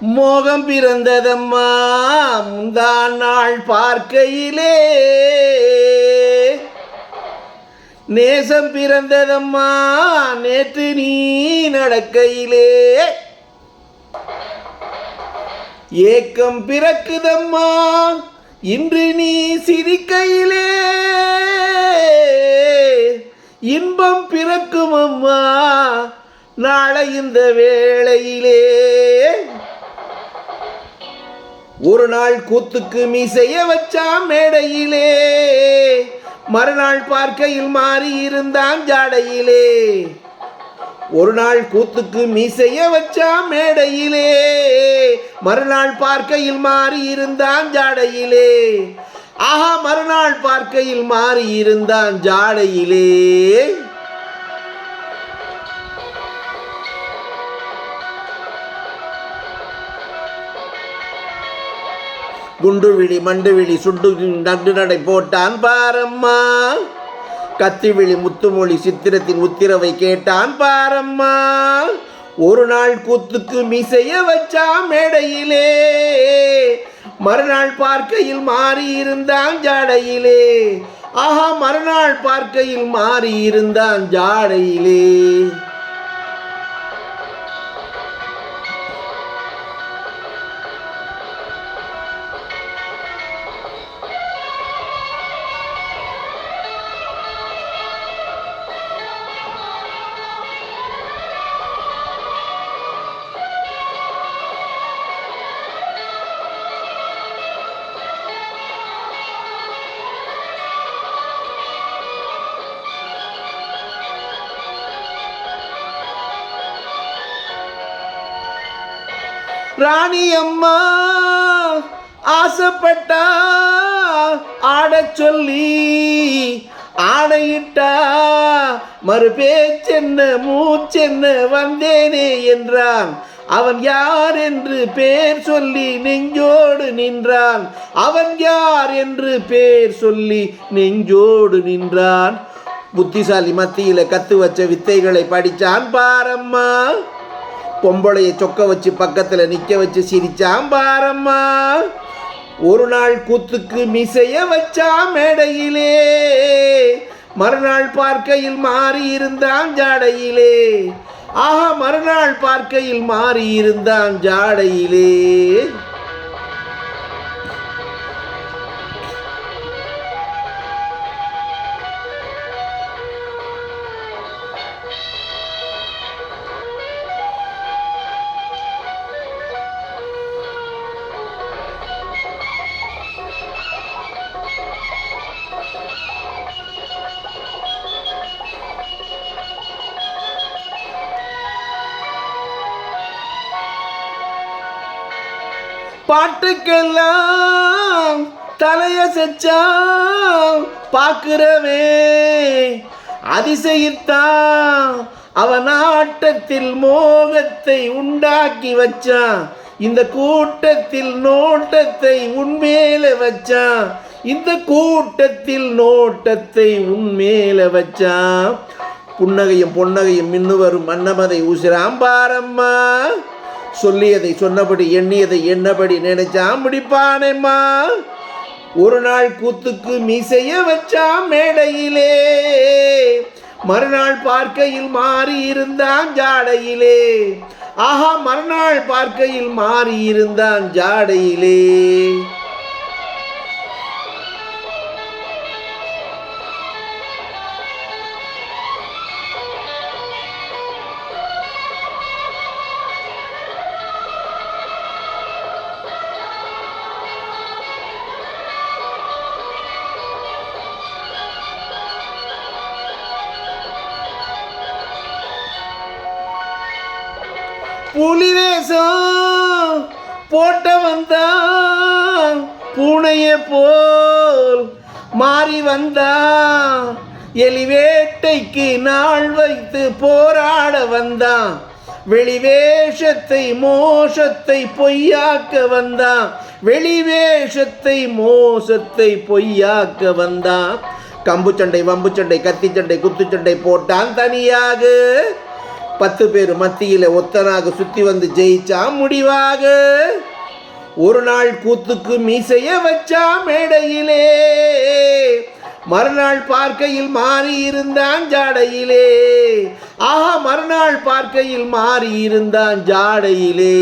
மோகம் பிறந்ததம்மா முந்தான் நாள் பார்க்கையிலே. நேசம் பிறந்ததம்மா நேற்று நீ நடக்கையிலே. ஏக்கம் பிறக்குதம்மா இன்று நீ சிரிக்கையிலே. இன்பம் பிறக்கும் அம்மா நாளை இந்த வேளையிலே. ஒரு நாள் கூத்துக்கு மீசைய வச்சா மேடையிலே. மறுநாள் பார்க்கையில் மாறி இருந்தான் ஜாடையிலே. ஒரு நாள் கூத்துக்கு மீசைய வச்சான் மேடையிலே. மறுநாள் பார்க்கையில் மாறி இருந்தான் ஜாடையிலே. ஆஹா மறுநாள் பார்க்கையில் மாறி இருந்தான் ஜாடையிலே. குண்டு விழி மண்டு விழி சுண்டு நண்டு நடை போட்டான் பாரம்மா. கத்தி விழி முத்துமொழி சித்திரத்தின் உத்திரவை கேட்டான் பாரம்மா. ஒரு நாள் கூத்துக்கு மிசைய வச்சா மேடையிலே. மறுநாள் பார்க்கையில் மாறி இருந்தான் ஜாடையிலே. ஆஹா மறுநாள் பார்க்கையில் மாறி இருந்தான் ஜாடையிலே. ராணி அம்மா ஆசைப்பட்டா ஆடச் சொல்லி ஆணையிட்டா மறுபேச்சென்ன மூச்சென்ன வந்தேனே என்றான். அவன் யார் என்று பேர் சொல்லி நெஞ்சோடு நின்றான். அவன் யார் என்று பேர் சொல்லி நெஞ்சோடு நின்றான். புத்திசாலி மத்தியில கத்து வச்ச வித்தைகளை படிச்சான் பாரம்மா. பொம்பளைய சொக்க வச்சு பக்கத்தில் நிற்க வச்சு சிரிச்சான் பாரம்மா ஒரு நாள் கூத்துக்கு மிசைய வச்சா மேடையிலே. மறுநாள் பார்க்கையில் மாறி இருந்தான் ஜாடையிலே. ஆஹா மறுநாள் பார்க்கையில் மாறி இருந்தான் ஜாடையிலே. பாட்டுக்கெல்லாம் தலைய பார்க்கிறவே. அதிசயித்தான். அவன் ஆட்டத்தில் மோகத்தை உண்டாக்கி வச்சான். இந்த கூட்டத்தில் நோட்டத்தை உன்மேல வச்சான். இந்த கூட்டத்தில் நோட்டத்தை உன்மேல வச்சான். புன்னகையும் பொன்னகையும் மின்னு வரும் மன்னமதை ஊசுறான் பாரம்மா. சொல்லியதை சொன்னபடி எண்ணியதை என்னபடி நினைச்சான் முடிப்பானேம்மா. ஒரு நாள் கூத்துக்கு மீசைய வச்சான் மேடையிலே. மறுநாள் பார்க்கையில் மாறி இருந்தான் ஜாடையிலே. ஆஹா மறுநாள் பார்க்கையில் மாறி இருந்தான் ஜாடையிலே. புலி வேஷம் போட்ட வந்தான். பூனைய போல் மாறி வந்தான். எலிவேட்டைக்கு நாள் வைத்து போராட வந்தான். வெளிவேஷத்தை மோசத்தை பொய்யாக்க வந்தான். வெளிவேஷத்தை மோசத்தை பொய்யாக்க வந்தான். கம்பு சண்டை வம்பு சண்டை கத்தி சண்டை போட்டான் தனியாக. பத்து பேர் மத்தியில் ஒத்தனாக சுற்றி வந்து ஜெயிச்சா முடிவாக. ஒரு நாள் கூத்துக்கு மீசைய வச்சா மேடையிலே. மறுநாள் பார்க்கையில் மாறி இருந்தான் ஜாடையிலே. ஆஹா மறுநாள் பார்க்கையில் மாறி இருந்தான் ஜாடையிலே.